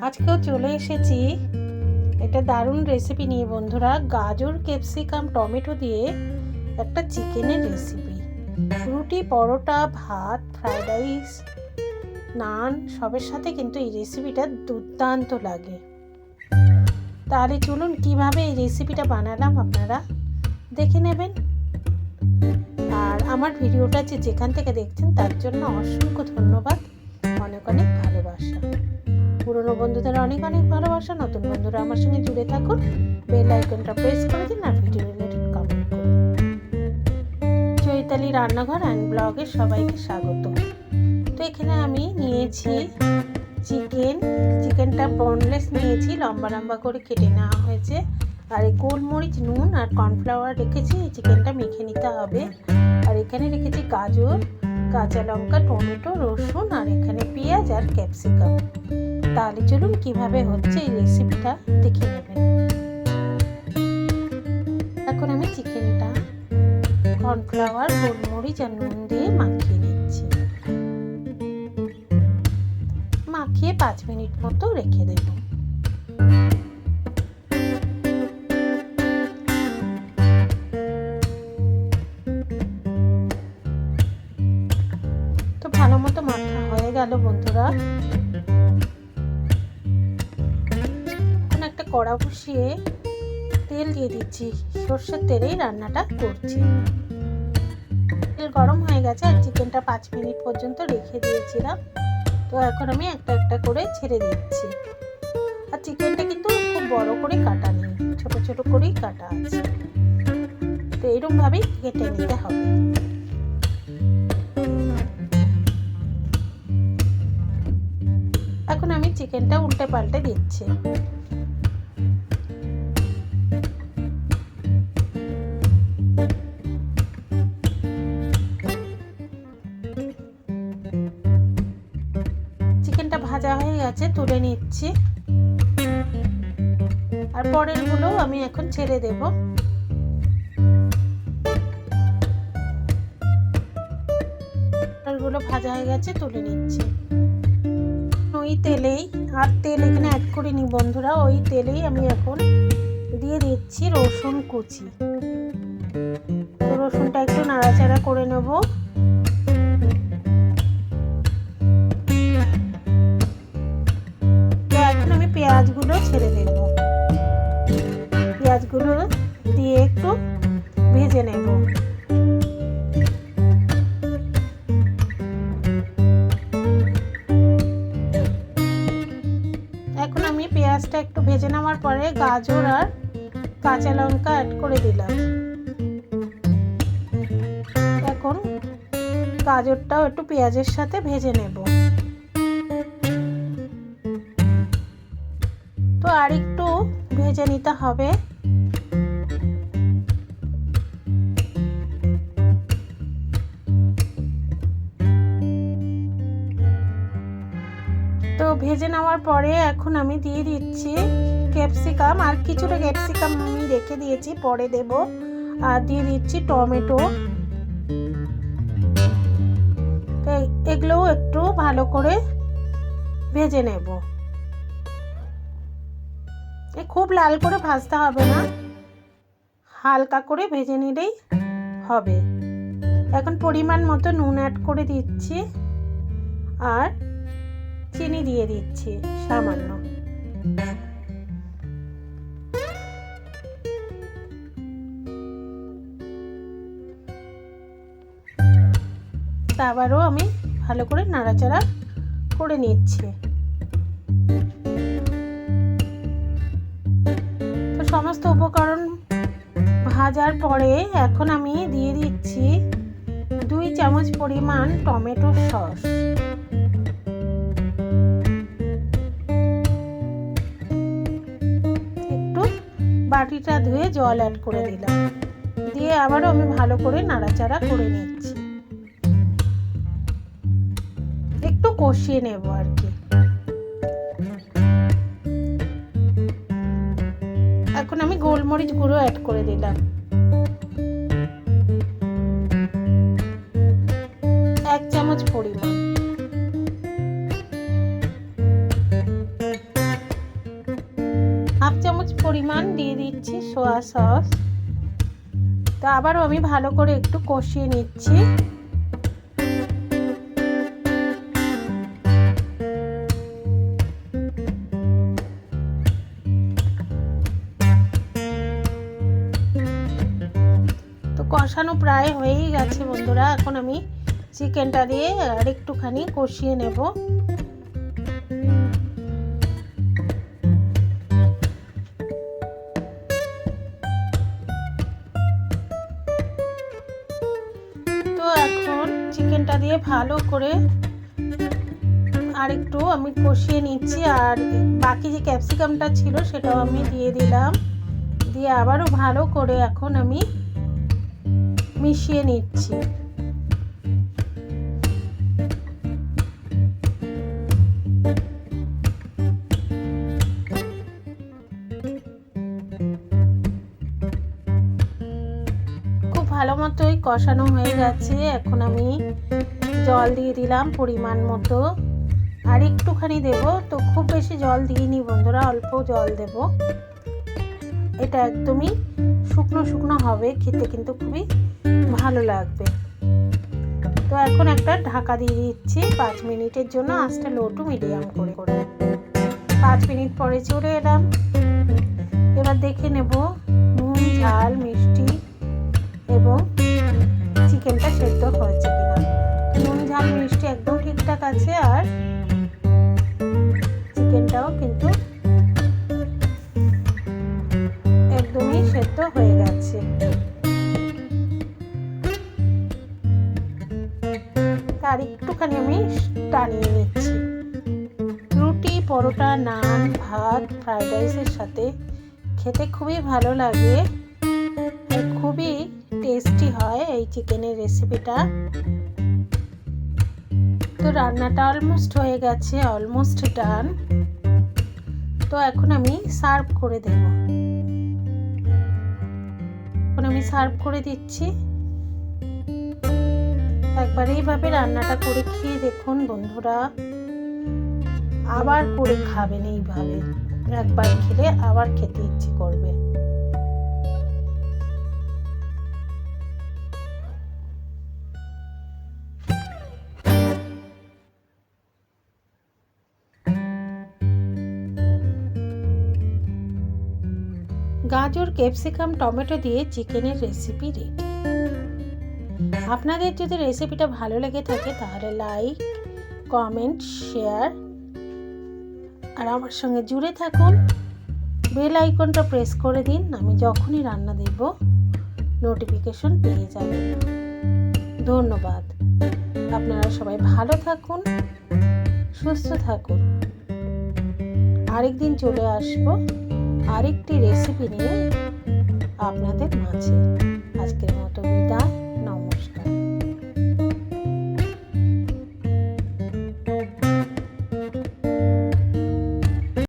আজকেও চলে এসেছি। একটা দারুণ রেসিপি নিয়ে বন্ধুরা। গাজর ক্যাপসিকাম টমেটো দিয়ে একটা চিকেনের রেসিপি রুটি, পরোটা, ভাত ফ্রাইড রাইস নান, সবের সাথে কিন্তু এই রেসিপিটা দুর্দান্ত লাগে। তাহলে চলুন কীভাবে এই রেসিপিটা বানালাম আপনারা দেখে নেবেন। আর আমার ভিডিওটা যেখান থেকে দেখছেন তার জন্য অসংখ্য ধন্যবাদ। অনেক অনেক পুরনো বন্ধুদের অনেক অনেক ভালোবাসা। নতুন বন্ধুরা আমার সঙ্গে জুড়ে থাকুন। বেল আইকনটা প্রেস করে দিন আর ভিডিও রিলেটেড কমেন্ট করুন। চৈতালি রান্নাঘর অ্যান্ড ব্লগে সবাইকে স্বাগত। তো এখানে আমি নিয়েছি চিকেন চিকেনটা বনলেস নিয়েছি, লম্বা লম্বা করে কেটে নেওয়া হয়েছে। আর এই গোলমরিচ, নুন আর কর্নফ্লাওয়ার রেখেছি, এই চিকেনটা মেখে নিতে হবে। আর এখানে রেখেছি গাজর। কাঁচা লঙ্কা, টমেটো, রসুন আর এখানে পেঁয়াজ আর ক্যাপসিকাম। তাহলে চলুন কীভাবে হচ্ছে এই রেসিপিটা দেখে নেবেন এখন আমি চিকেনটা কর্নফ্লাওয়ার গোলমরিচ আর নুন দিয়ে মাখিয়ে নিচ্ছি। মাখিয়ে পাঁচ মিনিট মতো রেখে দেবো। মাখা হয়ে গেল বন্ধুরা। এখন একটা কড়া বসিয়ে তেল দিয়ে দিচ্ছি। সর্ষের তেলেই রান্নাটা করছি। তেল গরম হয়ে গেছে আর চিকেনটা পাঁচ মিনিট পর্যন্ত রেখে দিয়েছিলাম। তো এখন আমি একটা একটা করে ছেড়ে দিচ্ছি। আর চিকেনটা কিন্তু খুব বড় করে কাটা নেই, ছোট ছোট করেই কাটা আছে। তো এরকমভাবেই কেটে নিতে হবে। চিকেনটা উল্টে পাল্টে দিচ্ছি। চিকেনটা ভাজা হয়ে গেছে, তুলে নিচ্ছি। আর পরেরগুলো আমি এখন ছেড়ে দেব। ভাজা হয়ে গেছে, তুলে নিচ্ছি। ওই তেলেই, আর তেল এখানে অ্যাড করিনি বন্ধুরা, ওই তেলেই আমি এখন দিয়ে দিচ্ছি রসুন কুচি। রসুনটা একটু নাড়াচাড়া করে নেব। পেঁয়াজটা একটু ভেজে নেওয়ার পরে গাজর আর কাঁচা লঙ্কা অ্যাড করে দিলাম। এখন গাজরটাও একটু পেঁয়াজের সাথে ভেজে নেব। তো আর একটু ভেজে নিতে হবে। তো ভেজে নেওয়ার পরে এখন আমি দিয়ে দিচ্ছি ক্যাপসিকাম, আর কিছুটা ক্যাপসিকাম আমি রেখে দিয়েছি, পরে দেব, আর দিয়ে দিচ্ছি টমেটো। এগুলোও একটু ভালো করে ভেজে নেব। খুব লাল করে ভাজতে হবে না, হালকা করে ভেজে নিলেই হবে। এখন পরিমাণ মতো নুন অ্যাড করে দিচ্ছি, আর চিনি দিয়ে দিচ্ছি, সামান্য। আবারও আমি ভালো করে নাড়াচাড়া করে নিচ্ছি। তো সমস্ত উপকরণ ভাজার পরে এখন আমি দিয়ে দিচ্ছি দুই চামচ পরিমাণ টমেটো সস। বাটিটা ধুয়ে জল অ্যাড করে দিলাম। দিয়ে আবারও আমি ভালো করে নাড়াচাড়া করে নিচ্ছি। একটু কষিয়ে নেব আর কি। এখন আমি গোলমরিচ গুঁড়ো অ্যাড করে দিলাম। এক চামচ পরিমাণ। দিয়ে দিচ্ছি সোয়া সস তো আবারও আমি ভালো করে একটু কষিয়ে নিচ্ছি। তো কষানো প্রায় হয়েই গেছে বন্ধুরা। এখন আমি চিকেনটা দিয়ে আর একটুখানি কষিয়ে নেব। চিকেনটা দিয়ে ভালো করে আর একটু আমি কষিয়ে নিচ্ছি, আর বাকি যে ক্যাপসিকামটা ছিল সেটাও আমি দিয়ে দিলাম। দিয়ে আবারও ভালো করে এখন আমি মিশিয়ে নিচ্ছি। ভালো মতোই কষানো হয়ে গেছে। এখন আমি জল দিয়ে দিলাম পরিমাণ মতো। আর একটুখানি দেব, তো খুব বেশি জল দিইনি বন্ধুরা, অল্প জল দেব। এটা একদমই শুকনো শুকনো হবে, খেতে কিন্তু খুবই ভালো লাগবে। তো এখন একটা ঢাকা দিয়ে দিচ্ছি, পাঁচ মিনিটের জন্য আঁচটা লো টু মিডিয়াম করে। করে পাঁচ মিনিট পরে চলে এলাম। এবার দেখে নেব নুন, ঝাল চিকেনটা সেদ্ধ হয়েছে কিনা। নুন, ঝাল, মিষ্টি একদম ঠিকঠাক আছে আর চিকেনটাও কিন্তু একদমই সেদ্ধ হয়ে গেছে। তার একটুখানি আমি টানিয়ে নিচ্ছি। রুটি, পরোটা, নান, ভাত, ফ্রাইড রাইসের সাথে খেতে খুবই ভালো লাগে। খুবই টেস্টি হয় এই চিকেনের রেসিপিটা তো রান্নাটা অলমোস্ট হয়ে গেছে অলমোস্ট ডান তো এখন আমি সার্ভ করে দেব। এখন আমি সার্ভ করে দিচ্ছি। একবার এইভাবে রান্নাটা করে খেয়ে দেখুন বন্ধুরা। আবার করে খাবেন এইভাবে। একবার খেলে আবার খেতে ইচ্ছে করবে। গাজর, ক্যাপসিকাম, টমেটো দিয়ে চিকেনের রেসিপি রেডি আপনাদের যদি রেসিপিটা ভালো লেগে থাকে, তাহলে লাইক কমেন্ট শেয়ার আর আমার সঙ্গে জুড়ে থাকুন। বেল আইকনটা প্রেস করে দিন, আমি যখনই রান্না দেব নোটিফিকেশন পেয়ে যাবেন। ধন্যবাদ। আপনারা সবাই ভালো থাকুন, সুস্থ থাকুন। আরেকদিন চলে আসব। আরেকটি রেসিপি নিয়ে আপনাদের মাঝে। আজকের মতো বিদায়।